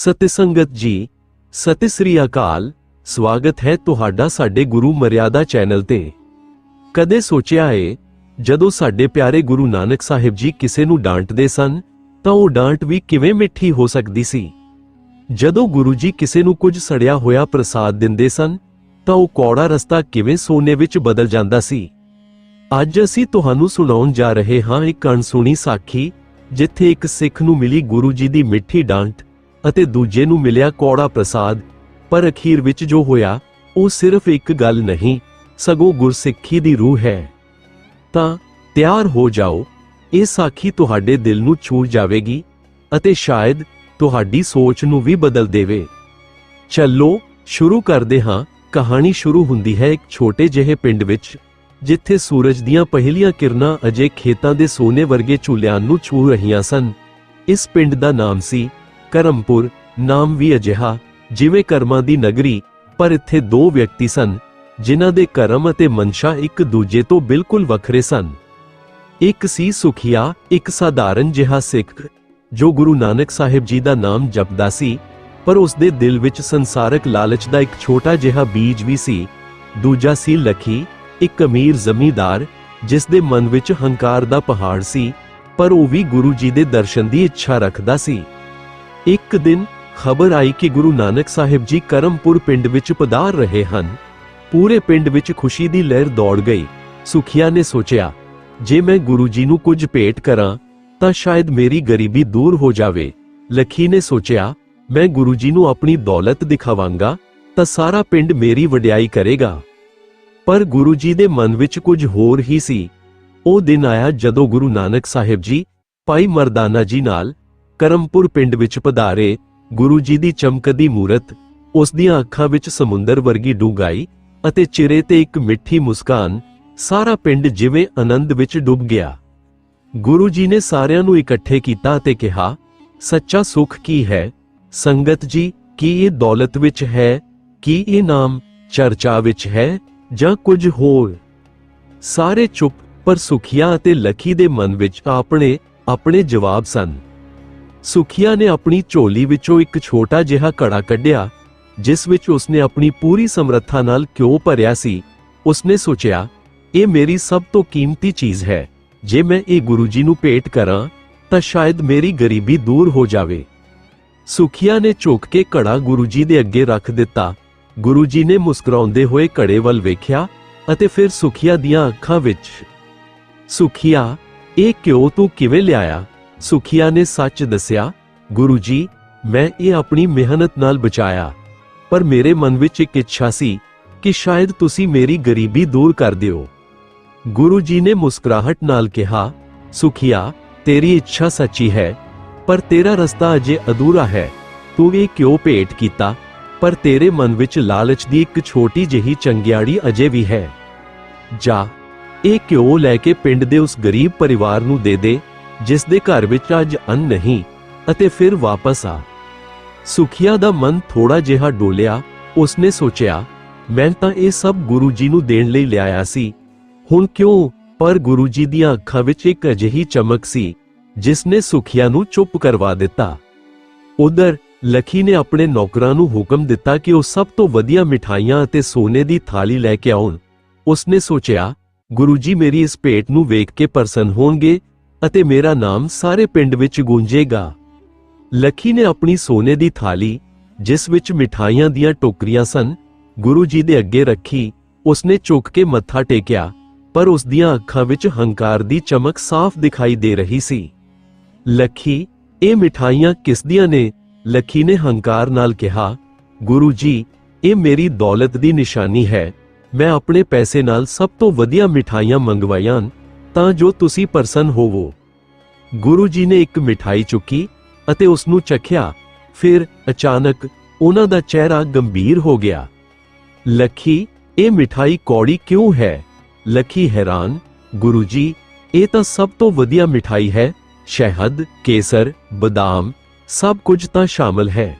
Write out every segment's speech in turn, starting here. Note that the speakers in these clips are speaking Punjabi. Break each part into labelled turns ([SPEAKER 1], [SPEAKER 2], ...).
[SPEAKER 1] ਸਤਿਸੰਗਤ ਜੀ, ਸਤਿ ਸ੍ਰੀ ਅਕਾਲ, ਸਵਾਗਤ ਹੈ ਤੁਹਾਡਾ ਸਾਡੇ ਗੁਰੂ ਮਰਿਆਦਾ ਚੈਨਲ ਤੇ। ਕਦੇ ਸੋਚਿਆ ਏ, ਜਦੋਂ ਸਾਡੇ ਪਿਆਰੇ ਗੁਰੂ ਨਾਨਕ ਸਾਹਿਬ ਜੀ ਕਿਸੇ ਨੂੰ ਡਾਂਟਦੇ ਸਨ, ਤਾਂ ਉਹ ਡਾਂਟ ਵੀ ਕਿਵੇਂ ਮਿੱਠੀ ਹੋ ਸਕਦੀ ਸੀ। ਜਦੋਂ ਗੁਰੂ ਜੀ ਕਿਸੇ ਨੂੰ ਕੁਝ ਸੜਿਆ ਹੋਇਆ ਪ੍ਰਸਾਦ ਦਿੰਦੇ ਸਨ, ਤਾਂ ਉਹ ਕੌੜਾ ਰਸਤਾ ਕਿਵੇਂ ਸੋਨੇ ਵਿੱਚ ਬਦਲ ਜਾਂਦਾ ਸੀ। ਅੱਜ ਅਸੀਂ ਤੁਹਾਨੂੰ ਸੁਣਾਉਣ ਜਾ ਰਹੇ ਹਾਂ ਇੱਕ ਅਣਸੁਣੀ ਸਾਖੀ, ਜਿੱਥੇ ਇੱਕ ਸਿੱਖ ਨੂੰ ਮਿਲੀ ਗੁਰੂ ਜੀ ਦੀ ਮਿੱਠੀ ਡਾਂਟ। ਅਤੇ ਦੂਜੇ ਨੂੰ ਮਿਲਿਆ ਕੌੜਾ ਪ੍ਰਸਾਦ, ਪਰ ਅਖੀਰ ਵਿੱਚ ਜੋ ਹੋਇਆ, ਉਹ ਸਿਰਫ ਇੱਕ ਗੱਲ ਨਹੀਂ, ਸਗੋਂ ਗੁਰਸਿੱਖੀ ਦੀ ਰੂਹ ਹੈ। ਤਾਂ, ਤਿਆਰ ਹੋ ਜਾਓ, ਇਹ ਸਾਖੀ ਤੁਹਾਡੇ ਦਿਲ ਨੂੰ ਛੂ ਜਾਵੇਗੀ, ਅਤੇ ਸ਼ਾਇਦ ਤੁਹਾਡੀ ਸੋਚ ਨੂੰ ਵੀ ਬਦਲ ਦੇਵੇ। ਚੱਲੋ, ਸ਼ੁਰੂ ਕਰਦੇ ਹਾਂ, ਕਹਾਣੀ ਸ਼ੁਰੂ ਹੁੰਦੀ ਹੈ ਇੱਕ ਛੋਟੇ ਜਿਹੇ ਪਿੰਡ ਵਿੱਚ, ਜਿੱਥੇ ਸੂਰਜ ਦੀਆਂ ਪਹਿਲੀਆਂ ਕਿਰਨਾਂ ਅਜੇ ਖੇਤਾਂ ਦੇ ਸੋਨੇ ਵਰਗੇ ਝੂਲਿਆਂ ਨੂੰ ਛੂ ਰਹੀਆਂ ਸਨ। ਇਸ ਪਿੰਡ ਦਾ ਨਾਮ ਸੀ ਕਰਮਪੁਰ ਨਾਮ ਵੀ ਅਜਿਹਾ, ਜਿਵੇਂ ਕਰਮਾਂ ਦੀ ਨਗਰੀ, ਪਰ ਇੱਥੇ ਦੋ ਵਿਅਕਤੀ ਸਨ, ਜਿਨ੍ਹਾਂ ਦੇ ਕਰਮ ਅਤੇ ਮਨਸ਼ਾ ਇੱਕ ਦੂਜੇ ਤੋਂ ਬਿਲਕੁਲ ਵੱਖਰੇ ਸਨ। ਇੱਕ ਸੀ ਸੁਖੀਆ, ਇੱਕ ਸਾਧਾਰਨ ਜਿਹਾ ਸਿੱਖ, ਜੋ ਗੁਰੂ ਨਾਨਕ ਸਾਹਿਬ ਜੀ ਦਾ ਨਾਮ ਜਪਦਾ ਸੀ, ਪਰ ਉਸ ਦੇ ਦਿਲ ਵਿੱਚ ਸੰਸਾਰਕ ਲਾਲਚ ਦਾ ਇੱਕ ਛੋਟਾ ਜਿਹਾ ਬੀਜ ਵੀ ਸੀ। ਦੂਜਾ ਸੀ ਲਖੀ, ਇੱਕ ਅਮੀਰ ਜ਼ਮੀਂਦਾਰ, ਜਿਸ ਦੇ ਮਨ ਵਿੱਚ ਹੰਕਾਰ ਦਾ ਪਹਾੜ ਸੀ, ਪਰ ਉਹ ਵੀ ਗੁਰੂ ਜੀ ਦੇ ਦਰਸ਼ਨ ਦੀ ਇੱਛਾ ਰੱਖਦਾ ਸੀ। ਇੱਕ ਦਿਨ ਖਬਰ ਆਈ ਕਿ ਗੁਰੂ ਨਾਨਕ ਸਾਹਿਬ ਜੀ ਕਰਮਪੁਰ ਪਿੰਡ ਵਿੱਚ ਪਧਾਰ ਰਹੇ ਹਨ। ਪੂਰੇ ਪਿੰਡ ਵਿੱਚ ਖੁਸ਼ੀ ਦੀ ਲਹਿਰ ਦੌੜ ਗਈ। ਸੁਖੀਆ ਨੇ ਸੋਚਿਆ, ਜੇ ਮੈਂ ਗੁਰੂ ਜੀ ਨੂੰ ਕੁਝ ਭੇਟ ਕਰਾਂ, ਤਾਂ ਸ਼ਾਇਦ ਮੇਰੀ ਗਰੀਬੀ ਦੂਰ ਹੋ ਜਾਵੇ। ਲਖੀ ਨੇ ਸੋਚਿਆ, ਮੈਂ ਗੁਰੂ ਜੀ ਨੂੰ ਆਪਣੀ ਦੌਲਤ ਦਿਖਾਵਾਂਗਾ, ਤਾਂ ਸਾਰਾ ਪਿੰਡ ਮੇਰੀ ਵਡਿਆਈ ਕਰੇਗਾ। ਪਰ ਗੁਰੂ ਜੀ ਦੇ ਮਨ ਵਿੱਚ ਕੁਝ ਹੋਰ ਹੀ ਸੀ। ਉਹ ਦਿਨ ਆਇਆ ਜਦੋਂ ਗੁਰੂ ਨਾਨਕ ਸਾਹਿਬ ਜੀ, ਭਾਈ ਮਰਦਾਨਾ ਜੀ ਨਾਲ ਕਰਮਪੁਰ ਪਿੰਡ ਵਿੱਚ ਪਧਾਰੇ ਗੁਰੂ ਜੀ ਦੀ ਚਮਕਦੀ ਮੂਰਤ, ਉਸ ਦੀਆਂ ਅੱਖਾਂ ਵਿੱਚ ਸਮੁੰਦਰ ਵਰਗੀ ਡੂੰਘਾਈ ਅਤੇ ਚਿਹਰੇ ਤੇ ਇੱਕ ਮਿੱਠੀ ਮੁਸਕਾਨ ਸਾਰਾ ਪਿੰਡ ਜਿਵੇਂ ਆਨੰਦ ਵਿੱਚ ਡੁੱਬ ਗਿਆ। ਗੁਰੂ ਜੀ ਨੇ ਸਾਰਿਆਂ ਨੂੰ ਇਕੱਠੇ ਕੀਤਾ ਅਤੇ ਕਿਹਾ, ਸੱਚਾ ਸੁਖ ਕੀ ਹੈ? ਸੰਗਤ ਜੀ, ਕੀ ਇਹ ਦੌਲਤ ਵਿੱਚ ਹੈ? ਕੀ ਇਹ ਨਾਮ ਚਰਚਾ ਵਿੱਚ ਹੈ ਜਾਂ ਕੁਝ ਹੋਰ? ਸਾਰੇ ਚੁੱਪ ਪਰ ਸੁਖੀਆ ਅਤੇ ਲਖੀ ਦੇ ਮਨ ਵਿੱਚ ਆਪਣੇ ਆਪਣੇ ਜਵਾਬ ਸਨ। ਸੁਖੀਆ ਨੇ ਆਪਣੀ ਝੋਲੀ ਵਿੱਚੋਂ ਇੱਕ ਛੋਟਾ ਜਿਹਾ ਘੜਾ ਕੱਢਿਆ, ਜਿਸ ਵਿੱਚ ਉਸਨੇ ਆਪਣੀ ਪੂਰੀ ਸਮਰੱਥਾ ਨਾਲ ਘਿਓ ਭਰਿਆ ਸੀ, ਉਸਨੇ ਸੋਚਿਆ, ਇਹ ਮੇਰੀ ਸਭ ਤੋਂ ਕੀਮਤੀ ਚੀਜ਼ ਹੈ, ਜੇ ਮੈਂ ਇਹ ਗੁਰੂ ਜੀ ਨੂੰ ਭੇਟ ਕਰਾਂ, ਤਾਂ ਸ਼ਾਇਦ ਮੇਰੀ ਗਰੀਬੀ ਦੂਰ ਹੋ ਜਾਵੇ। ਸੁਖੀਆ ਨੇ ਝੁਕ ਕੇ ਘੜਾ ਗੁਰੂ ਜੀ ਦੇ ਅੱਗੇ ਰੱਖ ਦਿੱਤਾ। ਗੁਰੂ ਜੀ ਨੇ ਮੁਸਕਰਾਉਂਦੇ ਹੋਏ ਘੜੇ ਵੱਲ ਵੇਖਿਆ ਅਤੇ ਫਿਰ ਸੁਖੀਆ ਦੀਆਂ ਅੱਖਾਂ ਵਿੱਚ, ਸੁਖੀਆ, ਇਹ ਘਿਓ ਤੂੰ ਕਿਵੇਂ ਲਿਆਇਆ? ਸੁਖੀਆ ਨੇ ਸੱਚ ਦੱਸਿਆ, ਗੁਰੂ ਜੀ, ਮੈਂ ਇਹ ਆਪਣੀ ਮਿਹਨਤ ਨਾਲ ਬਚਾਇਆ। ਪਰ ਮੇਰੇ ਮਨ ਵਿੱਚ ਇੱਕ ਇੱਛਾ ਸੀ ਕਿ ਸ਼ਾਇਦ ਤੁਸੀਂ ਮੇਰੀ ਗਰੀਬੀ ਦੂਰ ਕਰ ਦਿਓ। ਗੁਰੂ ਜੀ ਨੇ ਮੁਸਕਰਾਹਟ ਨਾਲ ਕਿਹਾ, ਸੁਖੀਆ, ਤੇਰੀ ਇੱਛਾ ਸੱਚੀ ਹੈ, ਪਰ ਤੇਰਾ ਰਸਤਾ ਅਜੇ ਅਧੂਰਾ ਹੈ। ਤੂੰ ਇਹ ਕਿਉਂ ਭੇਟ ਕੀਤਾ? ਪਰ ਤੇਰੇ ਮਨ ਵਿੱਚ ਲਾਲਚ ਦੀ ਇੱਕ ਛੋਟੀ ਜਿਹੀ ਚੰਗਿਆੜੀ ਅਜੇ ਵੀ ਹੈ। ਜਾ, ਇਹ ਕਿਉਂ ਲੈ ਕੇ ਪਿੰਡ ਦੇ ਉਸ ਗਰੀਬ ਪਰਿਵਾਰ ਨੂੰ ਦੇ ਦੇ? ਜਿਸ ਦੇ ਘਰ ਵਿੱਚ ਅੱਜ ਅੰਨ ਨਹੀਂ ਅਤੇ ਫਿਰ ਵਾਪਸ ਆ। ਸੁਖੀਆ ਦਾ ਮਨ ਥੋੜਾ ਜਿਹਾ ਡੋਲਿਆ, ਉਸਨੇ ਸੋਚਿਆ, ਮੈਂ ਤਾਂ ਇਹ ਸਭ ਗੁਰੂ ਜੀ ਨੂੰ ਦੇਣ ਲਈ ਲਿਆਇਆ ਸੀ। ਹੁਣ ਕਿਉਂ? ਪਰ ਗੁਰੂ ਜੀ ਦੀਆਂ ਅੱਖਾਂ ਵਿੱਚ ਇੱਕ ਅਜਿਹੀ ਚਮਕ ਸੀ ਜਿਸ ਨੇ ਸੁਖੀਆ ਨੂੰ ਚੁੱਪ ਕਰਵਾ ਦਿੱਤਾ। ਉਧਰ, ਲਖੀ ਨੇ ਆਪਣੇ ਨੌਕਰਾਂ ਨੂੰ ਹੁਕਮ ਦਿੱਤਾ ਕਿ ਉਹ ਸਭ ਤੋਂ ਵਧੀਆ ਮਿਠਾਈਆਂ ਅਤੇ ਸੋਨੇ ਦੀ ਥਾਲੀ ਲੈ ਕੇ ਆਉਣ। ਉਸਨੇ ਸੋਚਿਆ, ਗੁਰੂ ਜੀ ਮੇਰੀ ਇਸ ਭੇਟ ਨੂੰ ਵੇਖ ਕੇ ਪ੍ਰਸੰਨ ਹੋਣਗੇ ਅਤੇ ਮੇਰਾ ਨਾਮ ਸਾਰੇ ਪਿੰਡ ਵਿੱਚ ਗੂੰਜੇਗਾ। ਲੱਖੀ ਨੇ ਆਪਣੀ ਸੋਨੇ ਦੀ ਥਾਲੀ, ਜਿਸ ਵਿੱਚ ਮਿਠਾਈਆਂ ਦੀਆਂ ਟੋਕਰੀਆਂ ਸਨ, ਗੁਰੂ ਜੀ ਦੇ ਅੱਗੇ ਰੱਖੀ, ਉਸਨੇ ਝੁਕ ਕੇ ਮੱਥਾ ਟੇਕਿਆ, ਪਰ ਉਸ ਦੀਆਂ ਅੱਖਾਂ ਵਿੱਚ ਹੰਕਾਰ ਦੀ ਚਮਕ ਸਾਫ਼ ਦਿਖਾਈ ਦੇ ਰਹੀ ਸੀ। ਲੱਖੀ, ਇਹ ਮਿਠਾਈਆਂ ਕਿਸ ਦੀਆਂ ਨੇ? ਲੱਖੀ ਨੇ ਹੰਕਾਰ ਨਾਲ ਕਿਹਾ, ਗੁਰੂ ਜੀ, ਇਹ ਮੇਰੀ ਦੌਲਤ ਦੀ ਨਿਸ਼ਾਨੀ ਹੈ। ਮੈਂ ਆਪਣੇ ਪੈਸੇ ਨਾਲ ਸਭ ਤੋਂ ਵਧੀਆ ਮਿਠਾਈਆਂ ਮੰਗਵਾਈਆਂ ਤਾਂ ਜੋ ਤੁਸੀਂ ਪ੍ਰਸੰਨ ਹੋਵੋ। ਗੁਰੂ ਜੀ ਨੇ ਇੱਕ ਮਿਠਾਈ ਚੁੱਕੀ ਅਤੇ ਉਸ ਨੂੰ ਚਖਿਆ। ਫਿਰ ਅਚਾਨਕ ਉਹਨਾਂ ਦਾ ਚਿਹਰਾ ਗੰਭੀਰ ਹੋ ਗਿਆ। ਲੱਖੀ, ਇਹ ਮਿਠਾਈ ਕੌੜੀ ਕਿਉਂ ਹੈ? ਲੱਖੀ ਹੈਰਾਨ, ਗੁਰੂ ਜੀ, ਇਹ ਤਾਂ ਸਭ ਤੋਂ ਵਧੀਆ ਮਿਠਾਈ ਹੈ। ਸ਼ਹਿਦ, ਕੇਸਰ, ਬਦਾਮ, ਸਭ ਕੁਝ ਤਾਂ ਸ਼ਾਮਲ ਹੈ।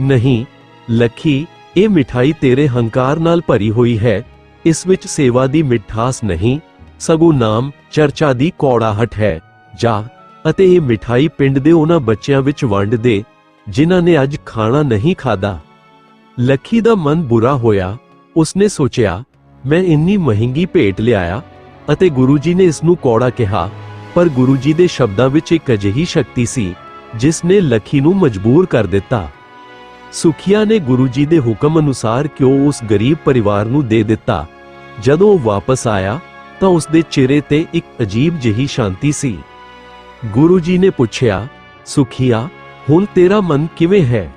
[SPEAKER 1] ਨਹੀਂ, ਲੱਖੀ, ਇਹ ਮਿਠਾਈ ਤੇਰੇ ਹੰਕਾਰ ਨਾਲ ਭਰੀ ਹੋਈ ਹੈ। ਇਸ ਵਿੱਚ ਸੇਵਾ ਦੀ ਮਿਠਾਸ ਨਹੀਂ ਸਗੋਂ ਨਾਮ ਚਰਚਾ ਦੀ ਕੌੜਾਹਟ ਹੈ, ਜਾ, ਅਤੇ ਇਹ ਮਿਠਾਈ ਪਿੰਡ ਦੇ ਉਹਨਾਂ ਬੱਚਿਆਂ ਵਿੱਚ ਵੰਡ ਦੇ ਜਿਨ੍ਹਾਂ ਨੇ ਅੱਜ ਖਾਣਾ ਨਹੀਂ ਖਾਦਾ ਲੱਖੀ ਦਾ ਮਨ ਬੁਰਾ ਹੋਇਆ, ਉਸਨੇ ਸੋਚਿਆ, ਮੈਂ ਇੰਨੀ ਮਹਿੰਗੀ ਭੇਟ ਲਿਆਇਆ, ਅਤੇ ਗੁਰੂ ਜੀ ਨੇ ਇਸ ਨੂੰ ਕੌੜਾ ਕਿਹਾ, ਪਰ ਗੁਰੂ ਜੀ ਦੇ ਸ਼ਬਦਾਂ ਵਿੱਚ ਇੱਕ ਅਜਿਹੀ ਸ਼ਕਤੀ ਸੀ, ਜਿਸ ਨੇ ਲੱਖੀ ਨੂੰ ਮਜਬੂਰ ਕਰ ਦਿੱਤਾ। ਸੁਖੀਆ ਨੇ ਗੁਰੂ ਜੀ ਦੇ ਹੁਕਮ ਅਨੁਸਾਰ ਕਿਉਂ ਉਸ ਗਰੀਬ ਪਰਿਵਾਰ ਨੂੰ ਦੇ ਦਿੱਤਾ? ਜਦੋਂ ਉਹ ਵਾਪਸ ਆਇਆ ਤਾਂ ਉਸ ਦੇ ਚਿਹਰੇ ਤੇ ਇੱਕ ਅਜੀਬ ਜਿਹੀ ਸ਼ਾਂਤੀ ਸੀ। ਗੁਰੂ ਜੀ ਨੇ ਪੁੱਛਿਆ, ਸੁਖੀਆ, ਹੁਣ ਤੇਰਾ ਮਨ ਕਿਵੇਂ ਹੈ?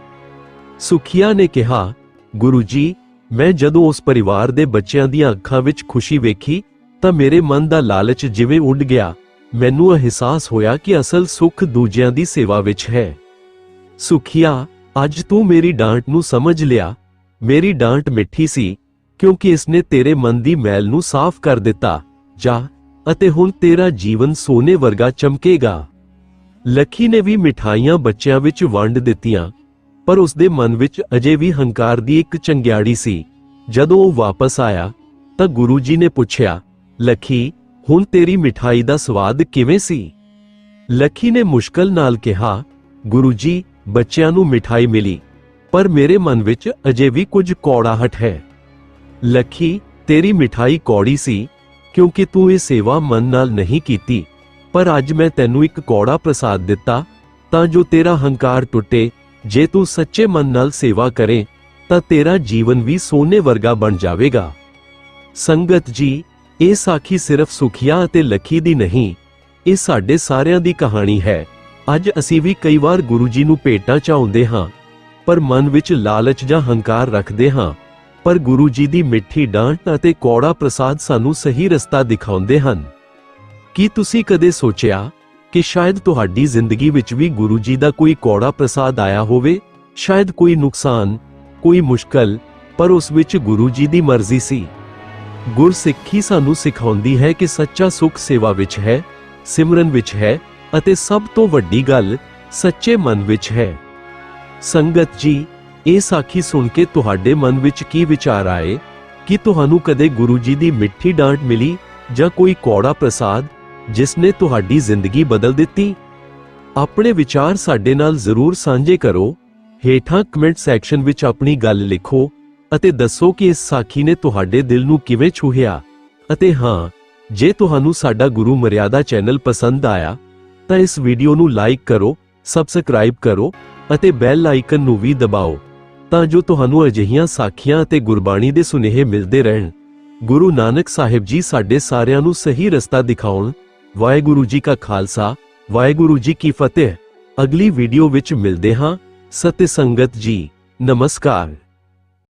[SPEAKER 1] ਸੁਖੀਆ ਨੇ ਕਿਹਾ, ਗੁਰੂ ਜੀ, ਮੈਂ ਜਦੋਂ ਉਸ ਪਰਿਵਾਰ ਦੇ ਬੱਚਿਆਂ ਦੀਆਂ ਅੱਖਾਂ ਵਿੱਚ ਖੁਸ਼ੀ ਵੇਖੀ, ਤਾਂ ਮੇਰੇ ਮਨ ਦਾ ਲਾਲਚ ਜਿਵੇਂ ਉੱਡ ਗਿਆ। ਮੈਨੂੰ ਅਹਿਸਾਸ ਹੋਇਆ ਕਿ ਅਸਲ ਸੁੱਖ ਦੂਜਿਆਂ ਦੀ ਸੇਵਾ ਵਿੱਚ ਹੈ। ਸੁਖੀਆ, ਅੱਜ ਤੂੰ ਮੇਰੀ ਡਾਂਟ ਨੂੰ ਸਮਝ ਲਿਆ। ਮੇਰੀ ਡਾਂਟ ਮਿੱਠੀ ਸੀ, ਕਿਉਂਕਿ ਇਸਨੇ ਤੇਰੇ ਮਨ ਦੀ ਮੈਲ ਨੂੰ ਸਾਫ਼ ਕਰ ਦਿੱਤਾ। ਜਾ, ਅਤੇ ਹੁਣ ਤੇਰਾ ਜੀਵਨ ਸੋਨੇ ਵਰਗਾ ਚਮਕੇਗਾ। ਲੱਖੀ ਨੇ ਵੀ ਮਿਠਾਈਆਂ ਬੱਚਿਆਂ ਵਿੱਚ ਵੰਡ ਦਿੱਤੀਆਂ, ਪਰ ਉਸਦੇ ਮਨ ਵਿੱਚ ਅਜੇ ਵੀ ਹੰਕਾਰ ਦੀ ਇੱਕ ਚੰਗਿਆੜੀ ਸੀ। ਜਦੋਂ ਉਹ ਵਾਪਸ ਆਇਆ, ਤਾਂ ਗੁਰੂ ਜੀ ਨੇ ਪੁੱਛਿਆ, ਲੱਖੀ, ਹੁਣ ਤੇਰੀ ਮਿਠਾਈ ਦਾ ਸਵਾਦ ਕਿਵੇਂ ਸੀ? ਲੱਖੀ ਨੇ ਮੁਸ਼ਕਲ ਨਾਲ ਕਿਹਾ, ਗੁਰੂ ਜੀ, ਬੱਚਿਆਂ ਨੂੰ ਮਿਠਾਈ ਮਿਲੀ, ਪਰ ਮੇਰੇ ਮਨ ਵਿੱਚ ਅਜੇ ਵੀ ਕੁਝ ਕੌੜਾਹਟ ਹੈ। ਲੱਖੀ, ਤੇਰੀ ਮਿਠਾਈ ਕੌੜੀ ਸੀ ਕਿਉਂਕਿ ਤੂੰ ਇਹ ਸੇਵਾ ਮਨ ਨਾਲ ਨਹੀਂ ਕੀਤੀ। ਪਰ ਅੱਜ ਮੈਂ ਤੈਨੂੰ ਇੱਕ ਕੌੜਾ ਪ੍ਰਸਾਦ ਦਿੱਤਾ, ਤਾਂ ਜੋ ਤੇਰਾ ਹੰਕਾਰ ਟੁੱਟੇ। ਜੇ ਤੂੰ ਸੱਚੇ ਮਨ ਨਾਲ ਸੇਵਾ ਕਰੇ, ਤਾਂ ਤੇਰਾ ਜੀਵਨ ਵੀ ਸੋਨੇ ਵਰਗਾ ਬਣ ਜਾਵੇਗਾ। ਸੰਗਤ ਜੀ, ਇਹ ਸਾਖੀ ਸਿਰਫ ਸੁਖੀਆ ਅਤੇ ਲੱਖੀ ਦੀ ਨਹੀਂ, ਇਹ ਸਾਡੇ ਸਾਰਿਆਂ ਦੀ ਕਹਾਣੀ ਹੈ। ਅੱਜ ਅਸੀਂ ਵੀ ਕਈ ਵਾਰ ਗੁਰੂ ਜੀ ਨੂੰ ਭੇਟਾਂ ਚਾਹੁੰਦੇ ਹਾਂ, ਪਰ ਮਨ ਵਿੱਚ ਲਾਲਚ ਜਾਂ ਹੰਕਾਰ ਰੱਖਦੇ ਹਾਂ। ਪਰ ਗੁਰੂ ਜੀ ਦੀ ਮਿੱਠੀ ਡਾਂਟ ਅਤੇ ਕੌੜਾ ਪ੍ਰਸਾਦ ਸਾਨੂੰ ਸਹੀ ਰਸਤਾ ਦਿਖਾਉਂਦੇ ਹਨ। ਕੀ ਤੁਸੀਂ ਕਦੇ ਸੋਚਿਆ ਕਿ ਸ਼ਾਇਦ ਤੁਹਾਡੀ ਜ਼ਿੰਦਗੀ ਵਿੱਚ ਵੀ ਗੁਰੂ ਜੀ ਦਾ ਕੋਈ ਕੌੜਾ ਪ੍ਰਸਾਦ ਆਇਆ ਹੋਵੇ? ਸ਼ਾਇਦ ਕੋਈ ਨੁਕਸਾਨ, ਕੋਈ ਮੁਸ਼ਕਲ, ਪਰ ਉਸ ਵਿੱਚ ਗੁਰੂ ਜੀ ਦੀ ਮਰਜ਼ੀ ਸੀ। ਗੁਰਸਿੱਖੀ ਸਾਨੂੰ ਸਿਖਾਉਂਦੀ ਹੈ ਕਿ ਸੱਚਾ ਸੁੱਖ ਸੇਵਾ ਵਿੱਚ ਹੈ, ਸਿਮਰਨ ਵਿੱਚ ਹੈ ਅਤੇ ਸਭ ਤੋਂ ਵੱਡੀ ਗੱਲ ਸੱਚੇ ਮਨ ਵਿੱਚ ਹੈ। ਸੰਗਤ ਜੀ ਇਹ ਸਾਖੀ ਸੁਣ ਕੇ ਤੁਹਾਡੇ ਮਨ ਵਿੱਚ ਕੀ ਵਿਚਾਰ ਆਏ? ਕਿ ਤੁਹਾਨੂੰ ਕਦੇ ਗੁਰੂ ਜੀ ਦੀ ਮਿੱਠੀ ਡਾਂਟ ਮਿਲੀ ਜਾਂ ਕੋਈ ਕੌੜਾ ਪ੍ਰਸਾਦ ਜਿਸ ਨੇ ਤੁਹਾਡੀ ਜ਼ਿੰਦਗੀ ਬਦਲ ਦਿੱਤੀ? ਆਪਣੇ ਵਿਚਾਰ ਸਾਡੇ ਨਾਲ ਜ਼ਰੂਰ ਸਾਂਝੇ ਕਰੋ। ਹੇਠਾਂ ਕਮੈਂਟ ਸੈਕਸ਼ਨ ਵਿੱਚ ਆਪਣੀ ਗੱਲ ਲਿਖੋ ਅਤੇ ਦੱਸੋ ਕਿ ਇਸ ਸਾਖੀ ਨੇ ਤੁਹਾਡੇ ਦਿਲ ਨੂੰ ਕਿਵੇਂ ਛੂਹਿਆ? ਅਤੇ ਹਾਂ, ਜੇ ਤੁਹਾਨੂੰ ਸਾਡਾ ਗੁਰੂ ਮਰਿਆਦਾ ਚੈਨਲ ਪਸੰਦ ਆਇਆ, ਤਾਂ ਇਸ ਵੀਡੀਓ ਨੂੰ ਲਾਈਕ ਕਰੋ, ਸਬਸਕ੍ਰਾਈਬ ਕਰੋ ਅਤੇ ਬੈਲ ਆਈਕਨ ਨੂੰ ਵੀ ਦਬਾਓ। ਤਾਂ ਜੋ ਤੁਹਾਨੂੰ ਅਜਿਹੀਆਂ ਸਾਖੀਆਂ ਅਤੇ ਗੁਰਬਾਣੀ ਦੇ ਸੁਨੇਹੇ ਮਿਲਦੇ ਰਹਿਣ। ਗੁਰੂ ਨਾਨਕ ਸਾਹਿਬ ਜੀ ਸਾਡੇ ਸਾਰਿਆਂ ਨੂੰ ਸਹੀ ਰਸਤਾ ਦਿਖਾਉਣ। ਵਾਹਿਗੁਰੂ ਜੀ ਕਾ ਖਾਲਸਾ, ਵਾਹਿਗੁਰੂ ਜੀ ਕੀ ਫਤਿਹ। ਅਗਲੀ ਵੀਡੀਓ ਵਿੱਚ ਮਿਲਦੇ ਹਾਂ। ਸਤਿ ਸੰਗਤ ਜੀ, ਨਮਸਕਾਰ।